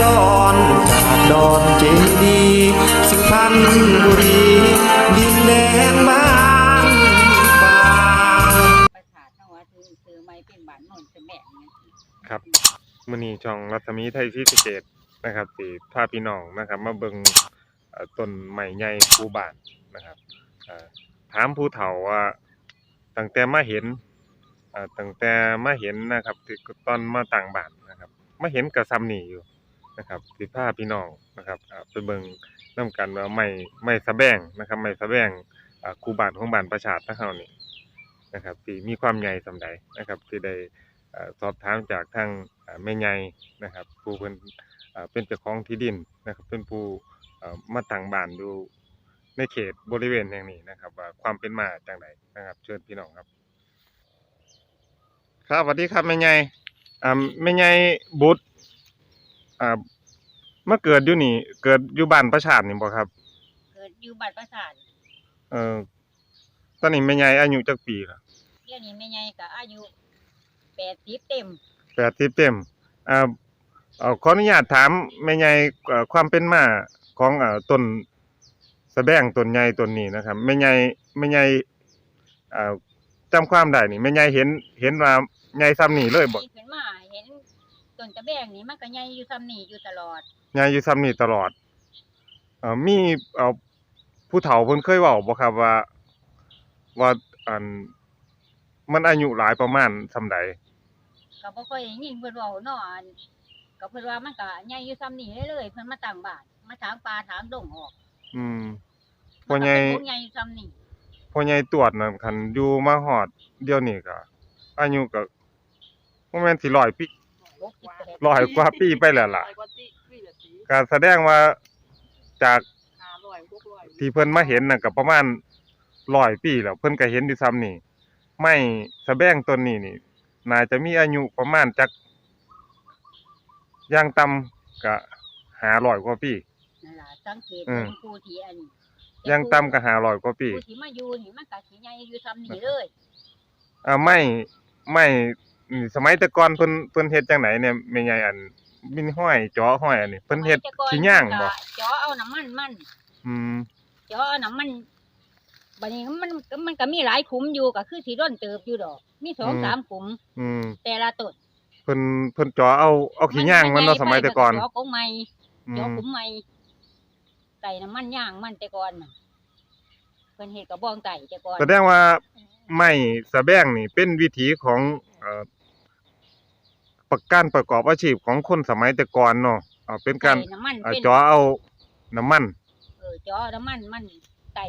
จรจากดอนเจดีสิพันบุรีดินแดนบ้านป่าประสาทเฮาว่าถือถือไม้เป็นบ้านโนนเป็นแบบนี้ครับมือนีช่องรัศมีไทยซีสเกตนะครับสิพาพี่น้องนะครับ มาเบิ่งต้นไม้ใหญ่ภูบ้านนะครับถามผู้เฒ่าว่าตั้งแต่มาเห็นตั้งแต่มาเห็นนะครับตอนมาต่างบ้านนะครับมาเห็นก็ซ้ำนี่อยู่ นะครับสิพาพี่น้องนะครับเอ่อไปเบิ่งนํกันว่าไม้ไม้สะแบงนะครับไม้สะแบงคูบานของบ้านประชาทนะเฮานี่นะครับที่มีความใหญ่ส่าใดนะครับที่ได้สอบถามจากทางแม่ใหญ่นะครับผู้เพิ่นเป็นเจ้าของที่ดินนะครับ เป็นผู้มาตั้งบ้านอยู่ในเขตบริเวณแห่งนี้นะครับว่าความเป็นมาจังไดนะครับ เชิญพี่น้องครับ ครับสวัสดีครับแม่ใหญ่แม่ใหญ่บุตรอ่า มาเกิดอยู่นี่ เกิดอยู่บ้านประชาทนี่บ่ครับ เกิดอยู่บ้านประสาทเอ่อตอนนี้แม่ใหญ่อายุจักปีล่ะเดี๋ยวนี้แม่ใหญ่ก็อายุ80เต็ม80เต็มอ่าเอ่อขออนุญาตถามแม่ใหญ่เอ่อความเป็นมาของเอ่อต้นสะแบงต้นใหญ่ต้นนี้นะครับแม่ใหญ่แม่ใหญ่อ่าจำความได้นี่แม่ใหญ่เห็นเห็นว่าใหญ่ซ้ำนี่เลยบ่ขึ้นมา เห็นต้นตะแบงนี่มันก็ใหญ่อยู่ซ้ำนี่อยู่ตลอดใหญ่อยู่ซ้ำนี่ตลอดเอ่อมีเอ่อผู้เฒ่าเพิ่นเคยเว้าบ่ครับว่า ว่าอันมันอายุหลายประมาณส่ำใดก็บ่ค่อยได้ยินเพิ่นเว้าเนาะอันก็เพิ่นว่ามันก็ใหญ่อยู่ซ้ำนี่เลยเลยเพิ่นมาตั้งบ้านมาถางป่าถางดงออกอืมมัพ่อนใหก็ญ่เป็นวงใหญ่อยู่ซ้ำนี่พ่อใหญ่ตรวจนั่นคันอยู่มาฮอดเดี๋ยวนี้ก็อายุก็บ่แม่นสิ100ปี68 ร้อยกว่าปีไปแล้วล่ะร้อยกว่าปีปีละปีก็แสดงว่าจากห้าร้อยหกร้อยที่เพิ่นมาเห็นน่ะก็ประมาณ100ปีแล้วเพิ่นก็เห็นอยู่ซ้ำนี่ ไม้สะแบงต้นนี้นี่ น่าจะมีอายุประมาณจักอย่างต่ำก็500กว่าปีนั่นล่ะสังเกตอืมเห็นผู้ที่อันนี้อย่างต่ำก็500กว่าปีผู้ที่มาอยู่นี่มันก็สิใหญ่อยู่ซ้ำนี่เลยอ่าไม้ไม้ นี่สมัยแต่ก่อนเพิ่นเพิ่นเฮ็ดจังไดเนี่ยแม่ใหญ่อันมินห้อยเจาะห้อยอันนี้เพิ่นเฮ็ดแต่ก่อนขี้ย่างบ่ก็เจาะเอาน้ำมันมันอืมเจาะเอาน้ำมันบัดนี้มันมันก็มีหลายขุมอยู่ก็คือสิร่นเติบอยู่ดอก มีสองสามขุม อืม แต่ละต้นเพิ่นเพิ่นเจาะเอาเอาขี้ย่างมันเนาะสมัยแต่ก่อนเจาะกงไม้อืเจาะมขุมไม้ใส่น้ำมันย่างมันแต่ก่อนน่ะเพิ่นเฮ็ดกระบองไก่แต่ก่อนแสดงว่าไม้สะแบงนี่เป็นวิถีของเอ่อ ประการประกอบอาชีพของคนสมัยแต่ก่อนเนาะอ่าเป็นการใส่น้ำมันอ่าเป็นเจาะเอาน้ำมัน เออเจาะน้ำมันมันไก่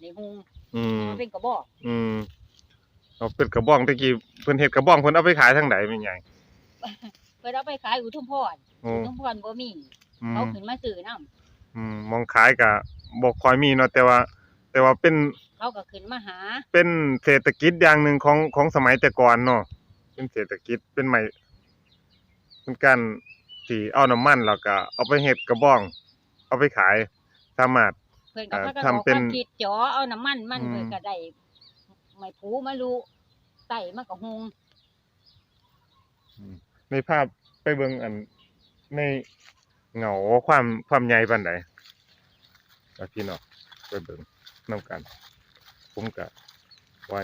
ในหุงอืม มันเป็นกระบอกอืมเอาเป็นกระบองตะกี้เพิ่นเฮ็ดกระบองเพิ่นเอาไปขายทางใดแม่นใหญ่เพิ่นเอาไปขายอุทุมพรโอ้อุทุมพรบ่มีอืเขามขึ้นมาซื้อน้ำอืมมองขายก็บ่ค่อยมีเนาะแต่ว่า แต่ว่าเป็นเขาก็ขึ้นมาหาเป็นเศรษฐกิจอย่างหนึ่งของของสมัยแต่ก่อนเนาะเป็นเศรษฐกิจเป็นใหม่ เป็นการที่เอาน้ำมันแล้วก็เอาไปเฮ็ดกระบอง เอาไปขายสามารถ เพิ่นก็อ่าพากันทำออกเป็นความคิดเจาะเอาน้ำมันมันอืม เพิ่นก็ได้ไม้ผูมาลูไต่มันก็หุงในภาพไปเบิ่งอันในเหงาความความใหญ่ปานใดแล้วพี่น้องไปเบิ่งนํกัน ผมก็ว่า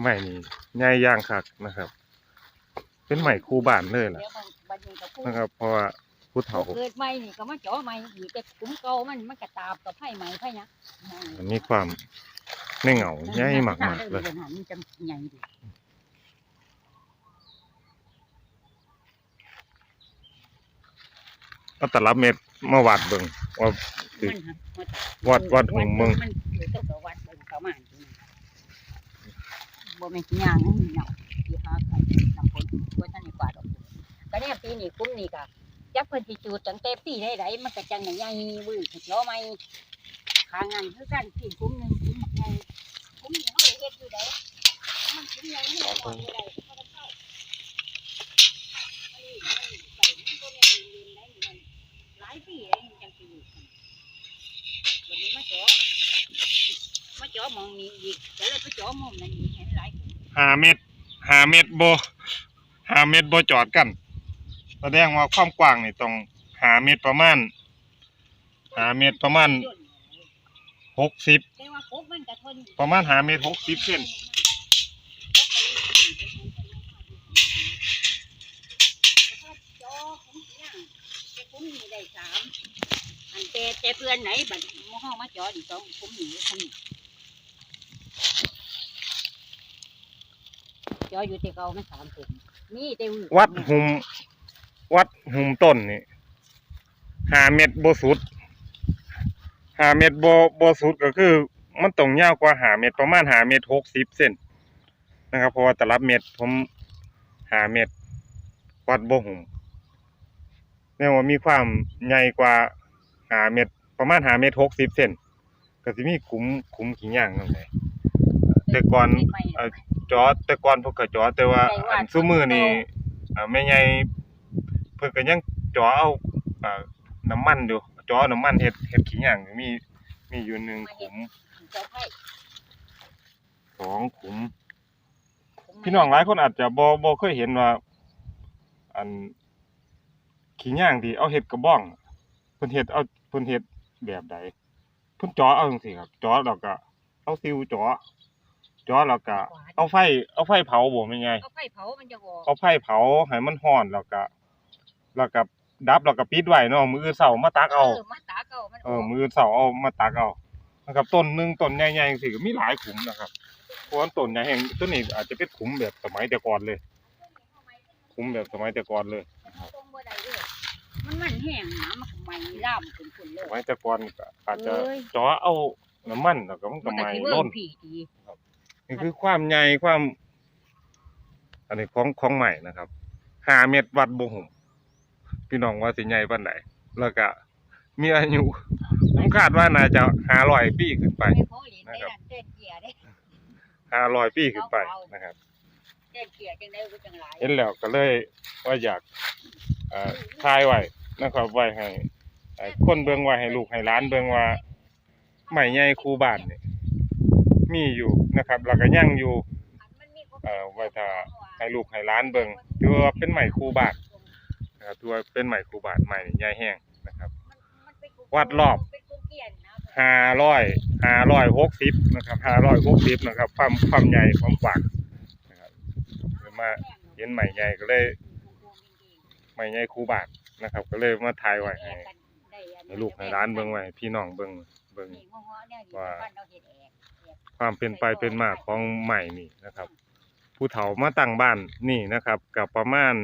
ไม้นี่ใหญ่อย่างคักนะครับ เป็นไม้คู่บ้านเลยล่ะเดี๋ยวบางบัดนี้ก็พูดนะครับเพราะว่าผู้เฒ่าเกิดใหม่นี่ก็มาเจาะใหม่อีกแต่ขุมเก่ามันมันก็ตาบกับไผใหม่ไผหยังมีความในเหงาใหญ่มากๆเลยเดี๋ยวหันมันจะใหญ่ดิเอาตลับเม็ดมาวัดเบิ่งว่ามันหักมาตาบวัดวัดของมึงมันอยู่ต้องกับวัดเบิ่งประมาณนี้บ่แม่นสิย่างมันเหนา ที่หากันนำผลบ่ทันได้กว่าดอกก็เนี่ยปีนี้คุ้มนี่ก็จักเพิ่นสิจูดตั้งแต่ปีใดๆมันก็จังใหญ่ๆวื้อสิล้อใหม่ทางนั้นคือกันที่คุ้มหนึงคุ้มใหญ่คุ้มนี่เฮาได้เฮ็ดอยู่ไดมันคุ้มใหญ่นี่บ่ได้อยู่ไดเขาก็เข้าอันนี้มันใส่มันบ่แม่นลืมๆได้นี่มันหลายปีแล้วยังจังสิอยู่วันนี้มาเจาะมาเจาะหมองนี้อีกแล้วเลยไปจาะมุมนั้นอีกหลายห้าเม็ด ห้าเม็ดบ่ห้าเม็ดบ่จอดกัน แสดงว่าความกว้างนี่ต้องหาเมตรประมาณหาเมตรประมาณหกสิบประมาณหาเมตรหกสิบเซนเนี่ยแต่เพื่อนไหนบัดมห้องมาจอดอีกสองผมหนีผมหนี่จ ออยู่แต่เก่ามันสามผมนี่แต่วัดหุม วัดหุมต้นนี่หาเมตรโบสุดหาเมตรโบโบสุดก็คือ มันต้องยาวกว่าหาเมตรประมาณหาเมตรหกสิบเซนนะครับเพราะว่าแต่ละเมตรผมหาเมตรวัดโบหุมเนี่ยว่ามีความใหญ่กว่าหาเมตรประมาณหาเมตรหกสิบเซนก็สิมีขุมขุมขี้ย่างนั่นแหละ แต่ก่อนเอ่อจอแต่ก่อนเพิ่นก็จอแต่ว่าอันซุมื้อนี้อ่าแม่ใหญ่เพิ่นก็ยังจอเอาอ่าน้ำมันอยู่จอน้ำมันเฮ็ดเฮ็ดขี้หยังมีมีอยู่หนึ่งขุมจอไผ่สองขุม พี่น้องหลายคนอาจจะบ่บ่เคยเห็นว่า อันขี้หยังที่เอาเฮ็ดกระบ้องเพิ่นเฮ็ดเอาเพิ่นเฮ็ดแบบใดเพิ่นจอเอาจังซี่ครับจอแล้วก็เอาซิวจอ จอแล้วก็เอาไฟเอาไฟเผาบ่แม่นไงเอาไฟเผามันจะออกเอาไฟเผาให้มันร้อนแล้วก็แล้วก็ดับแล้วก็ปิดไว้เนาะมื้ออื่นเช้ามาตักเอาเออมาตาเก่ามันเออมื้ออื่นเช้าเอามาตักเอานะครับต้นหนึงต้นใหญ่ๆจังซี่ก็มีหลายขุมนะครับเพราะว่าต้นใหญ่แห่งต้นนี้อาจจะเป็นขุมแบบสมัยแต่ก่อนเลยขุมแบบสมัยแต่ก่อนเลยตรงบ่ได้เด้อมันมันแห้งนะมันก็ไหม้ล่ามขึ้นขึ้นเลสยมัยแต่ก่อนก็อาจจะเอ้ยเจาะเอาน้ำมันแล้วก็มันก็ไหม้สิเบิ่ล้งนผีดี นี่คือความใหญ่ความ อันนี้ของของใหม่นะครับ5เมตรวัดบ่หุ่มพี่น้องว่าสิใหญ่ปานใดแล้วก็มีอายุผมคาดว่าน่าจะ500ปีขึ้นไปไม่พอเหรียญได้นั่นเต้นเกียร์ได้500ปีขึ้นไปนะครับเต้นเกียร์จังได้ก็จังหลายเห็นแล้วก็เลยว่าอยากเอ่อถ่ายไว้นะครับไว้ให้เอ่อคนเบิ่งไว้ให้ลูกให้หลานเบิ่งว่าใหม่ใหญ่คูบ้านนี่ มีอยู่นะครับแล้วก็ยังอยู่เอ่อไว้ถ้าให้ลูกให้หลานเบิ่งถือว่าเป็นใหม่คูบ้านนะครับถือว่าเป็นใหม่คูบ้านใหม่ใหญ่แห้งนะครับ วัดรอบห้าร้อยห้าร้อยหกสิบนะครับห้าร้อยหกสิบนะครับความความใหญ่ความกว้างนะครับเดี๋ยวมาเห็นใหม่ใหญ่ก็เลยใหม่ใหญ่คูบาทนะครับ ก็เลยมาถ่ายไว้ให้ให้ลูกให้ร้านเบิ่งไว้ให้พี่น้องเบิ่งเบิ่งว่า ความเป็นไปเป็นมาของใหม่นี่นะครับ ผู้เฒ่ามาตั้งบ้านนี่นะครับกับประมาณ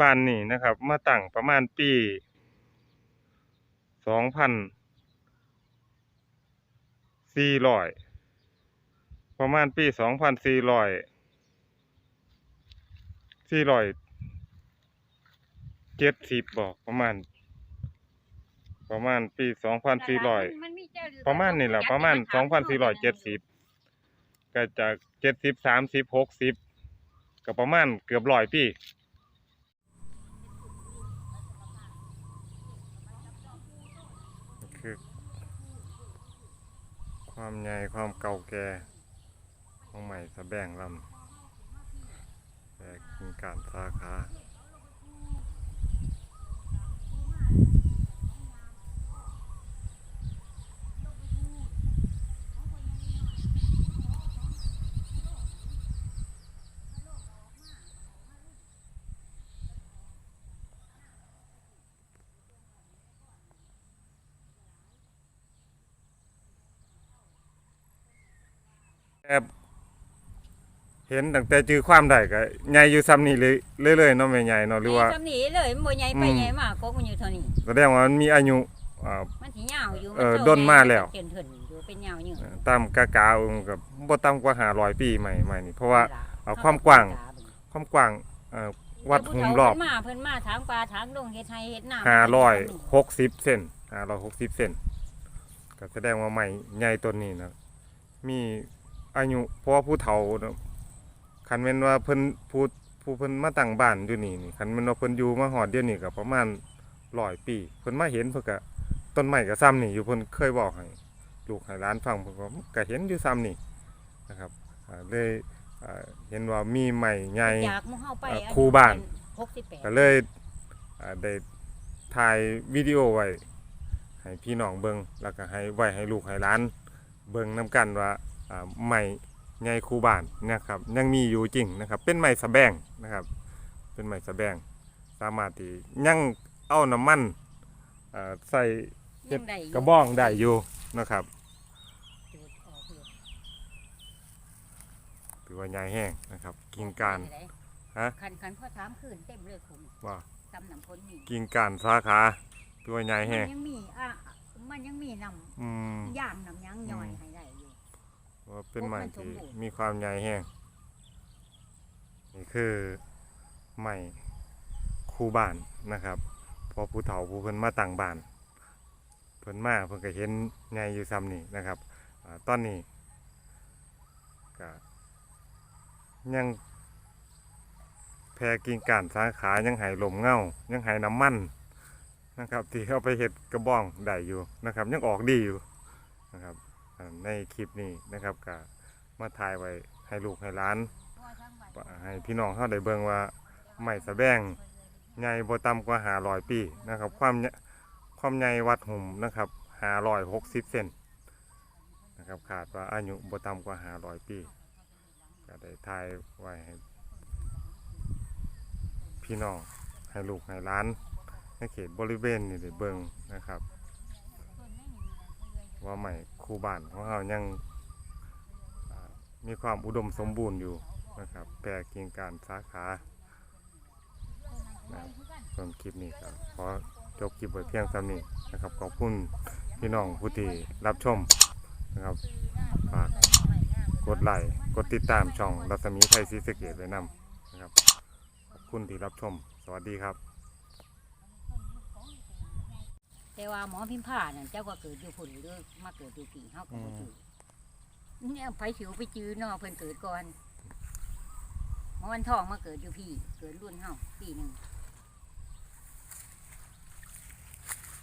บ้านนี่นะครับ มาตั้งประมาณปีสองพันสี่ร้อยประมาณปีสองพันสี่ร้อยสี่ร้อยเจ็ดสิบบอกประมาณ ประมาณปีสองพันสี่ร้อยประมาณนี่แหละประมาณสองพันสี่ร้อยเจ็ดสิบก็จากเจ็ดสิบสามสิบหกสิบก็ประมาณเกือบร้อยปีคือความใหญ่ความเก่าแก่ของใหม่สะแบงลำแต่กินการสาขา แอบเห็นตั้งแต่จื้อความได้ก็ใหญ่อยู่ซ้ำนี่เลยเรื่อยๆเนาะแม่ใหญ่เนาะหรือว่าทำนี้เลยมันบ่ใหญ่ไปอืม ใหญ่มากก็มันอยู่เท่านี้ แสดงว่ามันมีอายุอ่า มันสิยาวอยู่เออโตดนมาแล้วเถินเถินอยู่เป็นยาวอยู่ตามกากาเอิ่มกับบ่ต่ำกว่า500ปีใหม่ใหม่นี่เพราะว่า เอาความกว้าง ความกว้างเอ่อวัดหุมรอบเพิ่นมาเพิ่นมาทางป่าทางดงเฮ็ดไร่เฮ็ดนา560เซน560เซนก็แสดงว่าใหม่ใหญ่ต้นนี้นะมี อายุเพราะว่าผู้เฒ่าเนาะคันแม่นว่าเพิ่นผู้ผู้เพิ่นมาตั้งบ้านอยู่นี่นี่คันแม่นว่าเพิ่นอยู่มาฮอดเดี๋ยวนี้ก็ประมาณ100ปีเพิ่นมาเห็นเพิ่นก็ต้นไม้ก็ซ้ำนี่อยู่เพิ่นเคยบอกให้ลูกให้หลานฟังเพิ่นก็ก็เห็นอยู่ซ้ำนี่นะครับอ่าเลยอ่าเห็นว่ามีใหม่ใหญ่ อยากหมู่เฮาไปเอ่อครูบ้านคหกสิบแปดก็เลยอ่าได้ถ่ายวิดีโอไว้ให้พี่น้องเบิ่งแล้วก็ให้ไว้ให้ลูกให้หลาน เบิ่งนํกันว่า อ่าไม้ใหญ่คูบ้านเนะครับ ยังมีอยู่จริงนะครับ เป็นไม้สะแบงนะครับ เป็นไม้สะแบง สามารถที่ยังเอาน้ำมันอ่าใส่เฮ็ดยังได้ยู่กระบ้องได้อยู่นะครับจูดออกอยู่ถือว่าใหญ่แห้งนะครับ กิ่งการได้ฮะคันคันพ่อถามคืนเต็มเลยคุณว่าตำน้ำพ้นนี่กิ่งการสาขาถือว่าใหญ่มัแห้งนยังมีอะมันยังมีน้อืมำย่างน้ำยังย่อยให้ได้อยู่ ว่าเป็นไม้ที่โอ้มันสมบูรณ์มีความใหญ่แห้งนี่คือไม้คู่บ้านนะครับ พอผู้เฒ่าผู้เพิ่นมาต่างบ้านเพิ่นมาเพิ่นก็เห็นใหญ่อยู่ซ้ำนี่นะครับอาตอนนี้ก็ยังแพรกิ่งก้านสาขายังใหายลมเงายังใหายน้ำมันนะครับ ที่เอาไปเห็ดกระบ้องได้อยู่นะครับ ยังออกดีอยู่นะครับอ่า ในคลิปนี้นะครับก็มาถ่ายไว้ให้ลูกให้หล้าน ให้พี่น้องเขาได้เบิ่งว่าไม้สะแบงใหญ่บ่ต่ำกว่า500ปีนะครับ ความใหญ่ความใหญ่วัดหุ่มนะครับ560เซนนะครับขาดว่าอายุบ่ต่ำกว่า500ปีก็ได้ถ่ายไว้ให้พี่น้องให้ลูกให้หล้านในเขตบริเวณนี่ได้เบิ่งนะครับ ว่าใหม่ คูบ้านของเรายังมีความอุดมสมบูรณ์อยู่นะครับแปรกิ่งการสาขานะครับส่วนคลิปนี้ก็ขอจบคลิปไว้เพียงเท่านี้นะครับขอบคุณพี่น้องผู้ที่รับชมนะครับฝากกดไลค์กดติดตามช่องรัศมีไทยซีสเกตไว้นำนะครับขอบคุณที่รับชม สวัสดีครับ แต่ว่าหมอพิมพาเนี่ยเจ้าก็เกิดอยู่ผุนหรือมาเกิดอยู่ปีเฮาก็บ่จือเนี่ยไผสิวไปจื้อเนาะเพิ่นเกิดก่อนหมอวันทองมาเกิดอยู่พี่ เกิดรุ่นเฮาปีหนึง